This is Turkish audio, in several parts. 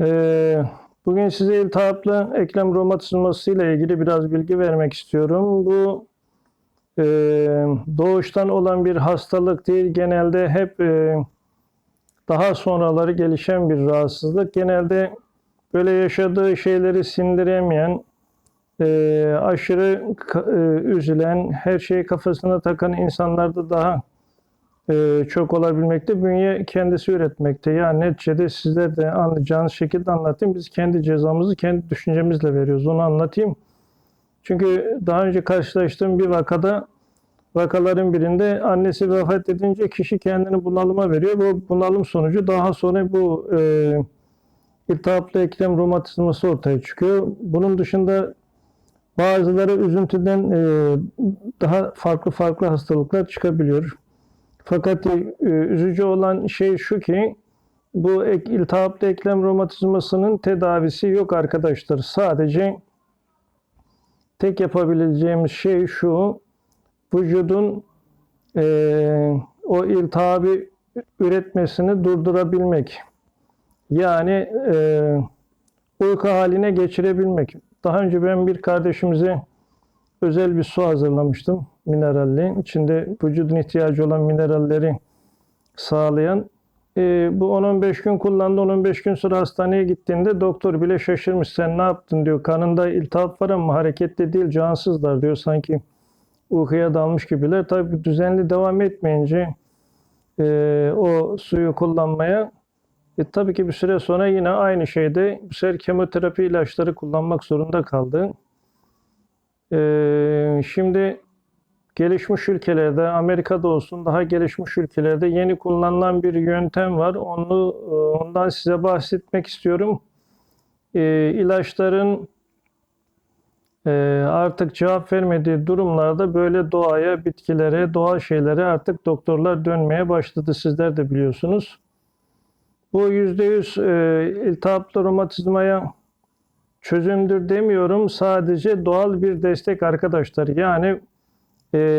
Ee, bugün size iltihaplı eklem romatizması ile ilgili biraz bilgi vermek istiyorum. Bu e, doğuştan olan bir hastalık değil, genelde hep e, daha sonraları gelişen bir rahatsızlık. Genelde böyle yaşadığı şeyleri sindiremeyen, e, aşırı üzülen, her şeyi kafasına takan insanlarda daha e, çok olabilmekte. Bünye kendisi üretmekte. Yani neticede sizler de anlayacağınız şekilde anlatayım. Biz kendi cezamızı kendi düşüncemizle veriyoruz. Onu anlatayım. Çünkü daha önce karşılaştığım bir vakada vakaların birinde annesi vefat edince kişi kendini bunalıma veriyor. Bu bunalım sonucu daha sonra bu e, iltihaplı eklem romatizması ortaya çıkıyor. Bunun dışında bazıları üzüntüden e, daha farklı farklı hastalıklar çıkabiliyor. Fakat e, üzücü olan şey şu ki bu ek, iltihaplı eklem romatizmasının tedavisi yok arkadaşlar. Sadece tek yapabileceğimiz şey şu vücudun e, o iltihabı üretmesini durdurabilmek. Yani e, uyku haline geçirebilmek. Daha önce ben bir kardeşimize özel bir su hazırlamıştım. Mineralli. İçinde vücudun ihtiyacı olan mineralleri sağlayan. E, bu 10-15 gün kullandı. 10-15 gün sonra hastaneye gittiğinde doktor bile şaşırmış. Sen ne yaptın diyor. Kanında iltihap var ama hareketli değil, cansızlar diyor. Sanki uykuya dalmış gibiler. Tabii düzenli devam etmeyince e, o suyu kullanmaya e, tabii ki bir süre sonra yine aynı şeyde bu sefer kemoterapi ilaçları kullanmak zorunda kaldı. E, şimdi gelişmiş ülkelerde, Amerika'da olsun daha gelişmiş ülkelerde yeni kullanılan bir yöntem var. Onu e, ondan size bahsetmek istiyorum. E, ilaçların e, artık cevap vermediği durumlarda böyle doğaya, bitkilere, doğal şeylere artık doktorlar dönmeye başladı. Sizler de biliyorsunuz. Bu %100 e, iltihaplı romatizmaya çözümdür demiyorum. Sadece doğal bir destek arkadaşlar. Yani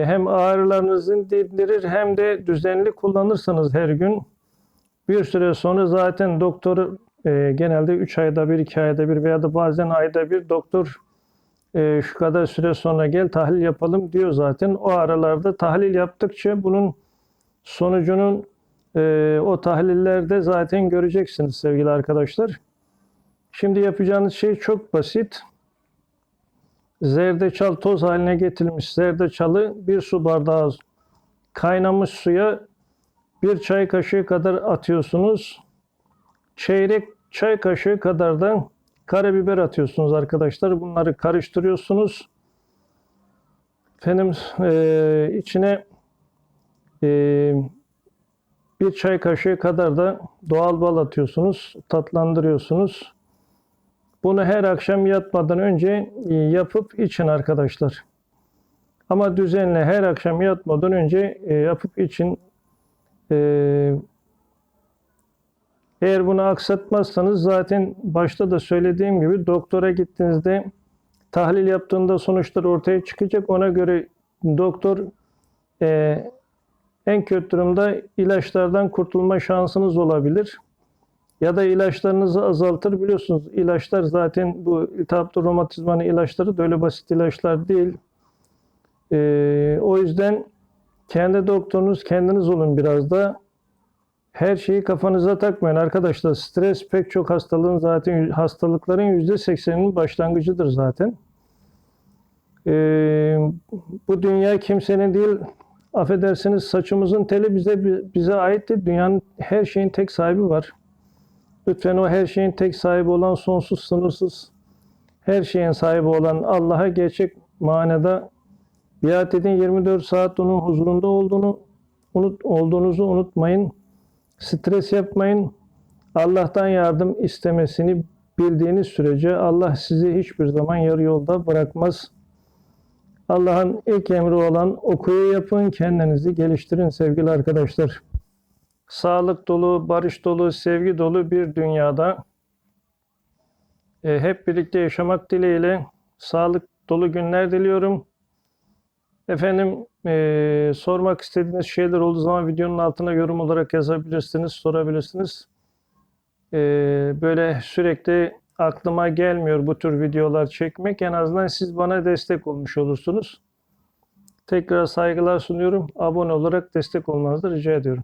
hem ağrılarınızı dindirir hem de düzenli kullanırsanız her gün bir süre sonra zaten doktor e, genelde 3 ayda bir, 2 ayda bir veya da bazen ayda bir doktor e, şu kadar süre sonra gel tahlil yapalım diyor zaten. O aralarda tahlil yaptıkça bunun sonucunun e, o tahlillerde zaten göreceksiniz sevgili arkadaşlar. Şimdi yapacağınız şey çok basit. Zerdeçal toz haline getirilmiş zerdeçalı bir su bardağı kaynamış suya bir çay kaşığı kadar atıyorsunuz. Çeyrek çay kaşığı kadar da karabiber atıyorsunuz arkadaşlar. Bunları karıştırıyorsunuz. Efendim e, içine e, bir çay kaşığı kadar da doğal bal atıyorsunuz. Tatlandırıyorsunuz. Bunu her akşam yatmadan önce e, yapıp için arkadaşlar. Ama düzenli her akşam yatmadan önce e, yapıp için. E, eğer bunu aksatmazsanız zaten başta da söylediğim gibi doktora gittiğinizde tahlil yaptığında sonuçlar ortaya çıkacak. Ona göre doktor en kötü durumda ilaçlardan kurtulma şansınız olabilir. Ya da ilaçlarınızı azaltır. Biliyorsunuz ilaçlar zaten bu iltihaplı romatizmanın ilaçları da öyle basit ilaçlar değil. Ee, o yüzden kendi doktorunuz kendiniz olun biraz da. Her şeyi kafanıza takmayın arkadaşlar. Stres pek çok hastalığın zaten hastalıkların yüzde sekseninin başlangıcıdır zaten. Ee, bu dünya kimsenin değil. Affedersiniz saçımızın teli bize bize ait değil. Dünyanın her şeyin tek sahibi var. Lütfen o her şeyin tek sahibi olan sonsuz, sınırsız, her şeyin sahibi olan Allah'a gerçek manada biat edin. 24 saat onun huzurunda olduğunu unut, olduğunuzu unutmayın. Stres yapmayın. Allah'tan yardım istemesini bildiğiniz sürece Allah sizi hiçbir zaman yarı yolda bırakmaz. Allah'ın ilk emri olan okuyu yapın, kendinizi geliştirin sevgili arkadaşlar sağlık dolu, barış dolu, sevgi dolu bir dünyada e, hep birlikte yaşamak dileğiyle sağlık dolu günler diliyorum. Efendim e, sormak istediğiniz şeyler olduğu zaman videonun altına yorum olarak yazabilirsiniz, sorabilirsiniz. e, böyle sürekli aklıma gelmiyor bu tür videolar çekmek. En azından siz bana destek olmuş olursunuz. Tekrar saygılar sunuyorum. Abone olarak destek olmanızı rica ediyorum.